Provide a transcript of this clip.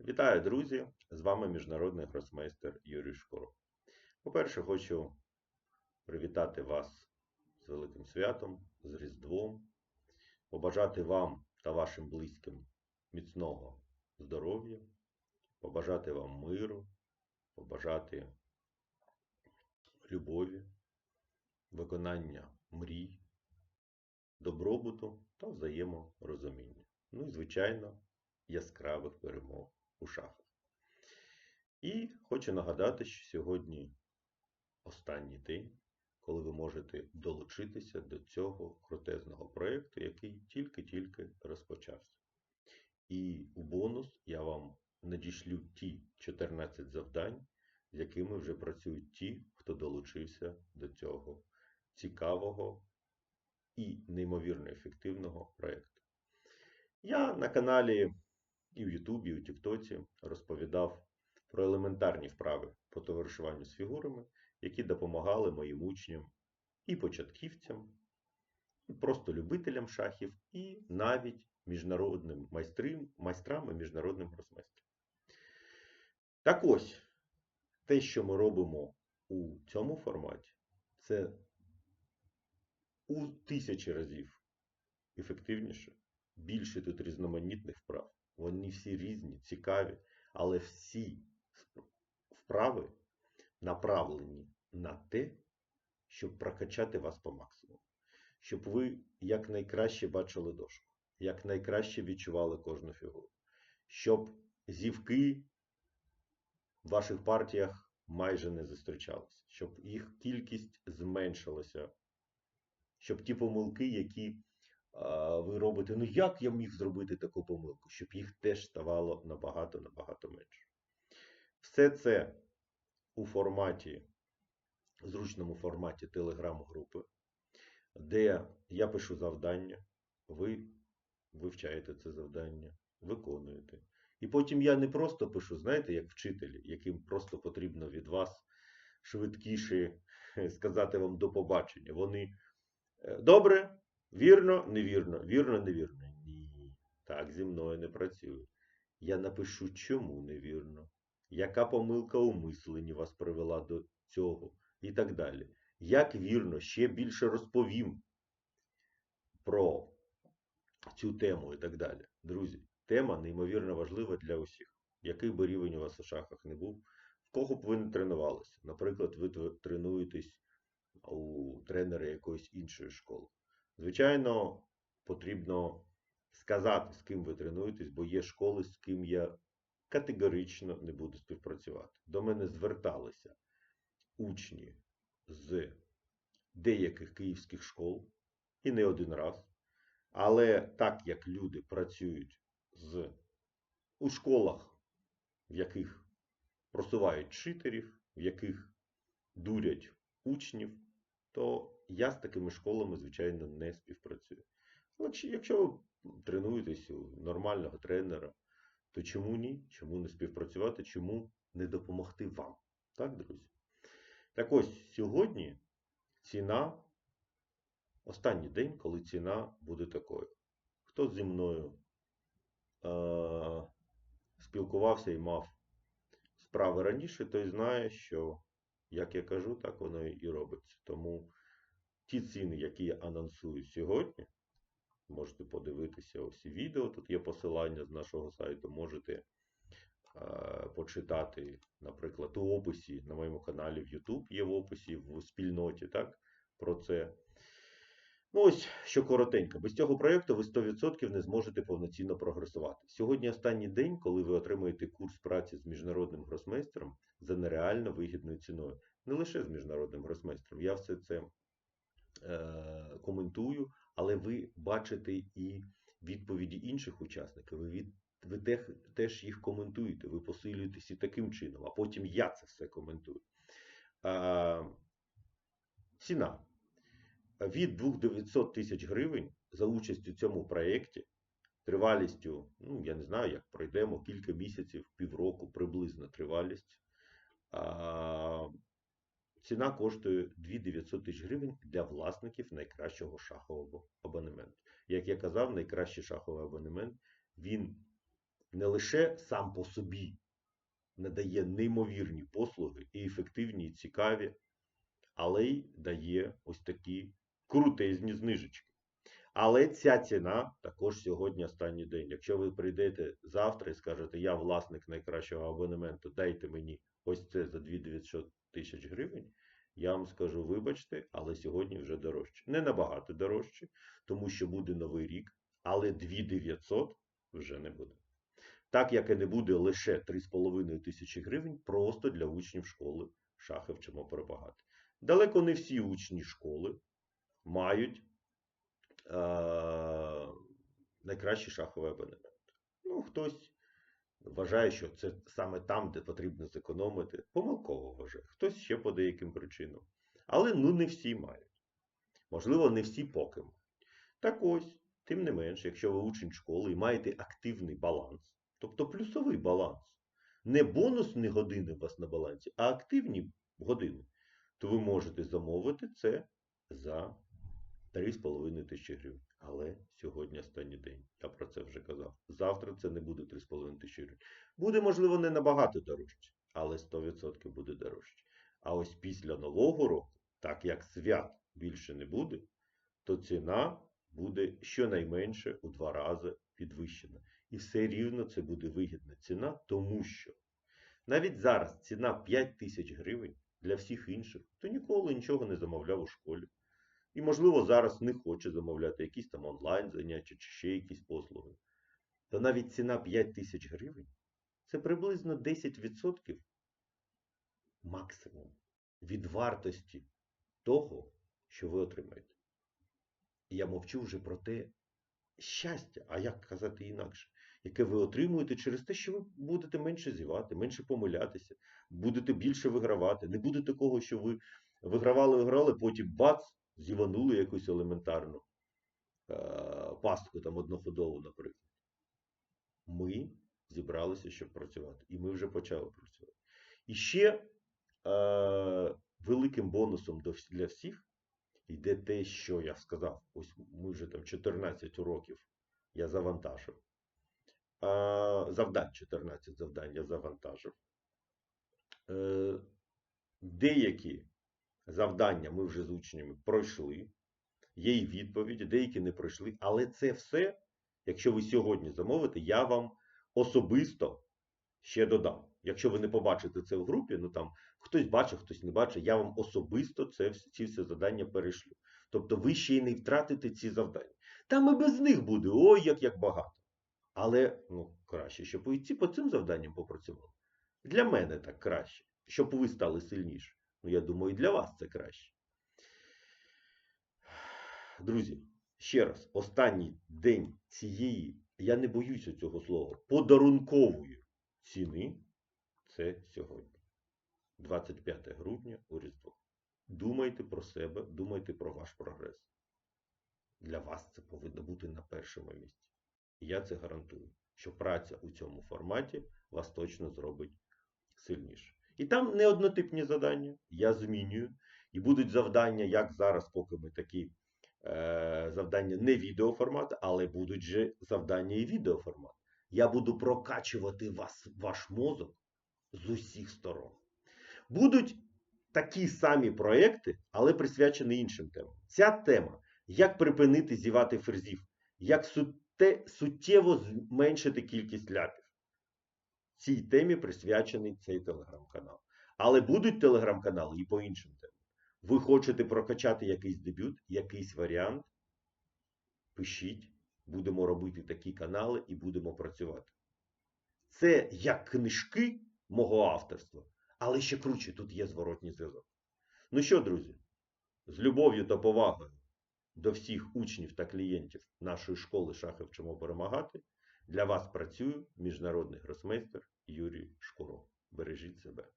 Вітаю, друзі! З вами міжнародний гросмейстер Юрій Шкуро. По-перше, хочу привітати вас з Великим Святом, з Різдвом, побажати вам та вашим близьким міцного здоров'я, побажати вам миру, побажати любові, виконання мрій, добробуту та взаєморозуміння. Ну і, звичайно, яскравих перемог у шахах. І хочу нагадати, що сьогодні останній день, коли ви можете долучитися до цього крутезного проєкту, який тільки-тільки розпочався. І у бонус я вам надішлю ті 14 завдань, з якими вже працюють ті, хто долучився до цього цікавого і неймовірно ефективного проєкту. Я на каналі і в Ютубі, і у Тіктоці розповідав про елементарні вправи по товаришуванню з фігурами, які допомагали моїм учням і початківцям, і просто любителям шахів, і навіть міжнародним майстрам, майстрам і міжнародним гросмейстрам. Так ось, те, що ми робимо у цьому форматі, це у тисячі разів ефективніше, більше тут різноманітних вправ. Вони всі різні, цікаві, але всі вправи направлені на те, щоб прокачати вас по максимуму. Щоб ви якнайкраще бачили дошку, якнайкраще відчували кожну фігуру. Щоб зівки в ваших партіях майже не зустрічалися, щоб їх кількість зменшилася, щоб ті помилки, які ви робите, ну як я міг зробити таку помилку, щоб їх теж ставало набагато-набагато менше. Все це у форматі, зручному форматі телеграм-групи, де я пишу завдання, ви вивчаєте це завдання, виконуєте. І потім я не просто пишу, знаєте, як вчителі, яким просто потрібно від вас швидкіше сказати вам до побачення. Вони «Е, добре, Вірно, невірно, вірно, невірно. Ні. Так зі мною не працює. Я напишу, чому невірно, яка помилка у мисленні вас привела до цього і так далі. Як вірно, ще більше розповім про цю тему і так далі. Друзі, тема неймовірно важлива для усіх. Який би рівень у вас у шахах не був, в кого б ви не тренувалися. Наприклад, ви тренуєтесь у тренера якоїсь іншої школи. Звичайно, потрібно сказати, з ким ви тренуєтесь, бо є школи, з ким я категорично не буду співпрацювати. До мене зверталися учні з деяких київських школ, і не один раз. Але так як люди працюють з, у школах, в яких просувають читерів, в яких дурять учнів, то я з такими школами, звичайно, не співпрацюю. Але якщо ви тренуєтесь у нормального тренера, то чому ні? Чому не співпрацювати? Чому не допомогти вам? Так, друзі? Так ось сьогодні ціна, останній день, коли ціна буде такою. Хто зі мною е- спілкувався і мав справи раніше, той знає, що, як я кажу, так воно і робиться. Тому ті ціни, які я анонсую сьогодні, можете подивитися ось відео. Тут є посилання з нашого сайту, можете е, почитати, наприклад, у описі на моєму каналі в YouTube є в описі в спільноті, так, про це. Ну, ось що коротенько. Без цього проєкту ви 100% не зможете повноцінно прогресувати. Сьогодні останній день, коли ви отримаєте курс праці з міжнародним гросмейстером за нереально вигідною ціною. Не лише з міжнародним гросмейстером. Я все це Е, коментую, але ви бачите і відповіді інших учасників. Ви від, ви тех, теж їх коментуєте, ви посилюєтесь і таким чином, а потім я це все коментую. А, Ціна від 2900 тисяч гривень за участь у цьому проєкті, тривалістю, ну, я не знаю, як пройдемо, кілька місяців, півроку, приблизно тривалість. А, Ціна коштує 2900 тисяч гривень для власників найкращого шахового абонементу. Як я казав, найкращий шаховий абонемент він не лише сам по собі надає неймовірні послуги і ефективні, і цікаві, але й дає ось такі крутезні знижечки. Але ця ціна також сьогодні останній день. Якщо ви прийдете завтра і скажете, я власник найкращого абонементу, дайте мені ось це за 2900 тисяч гривень, я вам скажу, вибачте, але сьогодні вже дорожче. Не набагато дорожче, тому що буде новий рік, але 2900 вже не буде. Так як і не буде лише 3,5 тисячі гривень просто для учнів школи шахи вчимо перемагати. Далеко не всі учні школи мають е, найкращий шаховий абонемент. Ну, хтось вважає, що це саме там, де потрібно зекономити. Помилково вважає. Хтось ще по деяким причинам. Але ну не всі мають. Можливо, не всі поки мають. Так ось, тим не менш, якщо ви учень школи і маєте активний баланс, тобто плюсовий баланс, не бонусні години у вас на балансі, а активні години, то ви можете замовити це за 3,5 тисячі гривень. Але сьогодні останній день. Я про це вже казав. Завтра це не буде 3,5 тисячі гривень. Буде, можливо, не набагато дорожче, але 100% буде дорожче. А ось після Нового року, так як свят більше не буде, то ціна буде щонайменше у два рази підвищена. І все рівно це буде вигідна ціна, тому що навіть зараз ціна 5 тисяч гривень для всіх інших, хто ніколи нічого не замовляв у школі. І, можливо, зараз не хоче замовляти якісь там онлайн заняття чи ще якісь послуги. То навіть ціна 5 тисяч гривень це приблизно 10% максимум від вартості того, що ви отримаєте. І я мовчу вже про те щастя, а як казати інакше, яке ви отримуєте через те, що ви будете менше зівати, менше помилятися, будете більше вигравати. Не буде такого, що ви вигравали, виграли, потім бац, зіванули якусь елементарну е- пастку, там одноходову, наприклад. Ми зібралися, щоб працювати. І ми вже почали працювати. І ще е- великим бонусом для всіх йде те, що я сказав. Ось ми вже там 14 уроків я завантажив. А, завдань, 14 завдань я завантажив. Е, деякі завдання ми вже з учнями пройшли. Є і відповіді, деякі не пройшли. Але це все, якщо ви сьогодні замовите, я вам особисто ще додам. Якщо ви не побачите це в групі, ну там хтось бачив, хтось не бачив, я вам особисто це, ці всі завдання перешлю. Тобто ви ще й не втратите ці завдання. Там і без них буде, ой, як, як багато. Але ну, краще, щоб ви ці по цим завданням попрацювали. Для мене так краще, щоб ви стали сильніше. Ну, я думаю, і для вас це краще. Друзі, ще раз, останній день цієї, я не боюся цього слова, подарункової ціни це сьогодні. 25 грудня у Різдво. Думайте про себе, думайте про ваш прогрес. Для вас це повинно бути на першому місці. І я це гарантую, що праця у цьому форматі вас точно зробить сильніше. І там не однотипні завдання, я змінюю. І будуть завдання, як зараз, поки ми такі е, завдання не відеоформат, але будуть же завдання і відеоформат. Я буду прокачувати вас, ваш мозок з усіх сторон. Будуть такі самі проекти, але присвячені іншим темам. Ця тема як припинити зівати ферзів, як суттєво зменшити кількість ляпів. Цій темі присвячений цей телеграм-канал. Але будуть телеграм-канали і по іншим темам. Ви хочете прокачати якийсь дебют, якийсь варіант? Пишіть, будемо робити такі канали і будемо працювати. Це як книжки мого авторства, але ще круче, тут є зворотній зв'язок. Ну що, друзі, з любов'ю та повагою до всіх учнів та клієнтів нашої школи шахи вчимо перемагати. Для вас працює міжнародний гросмейстер Юрій Шкуро. Бережіть себе.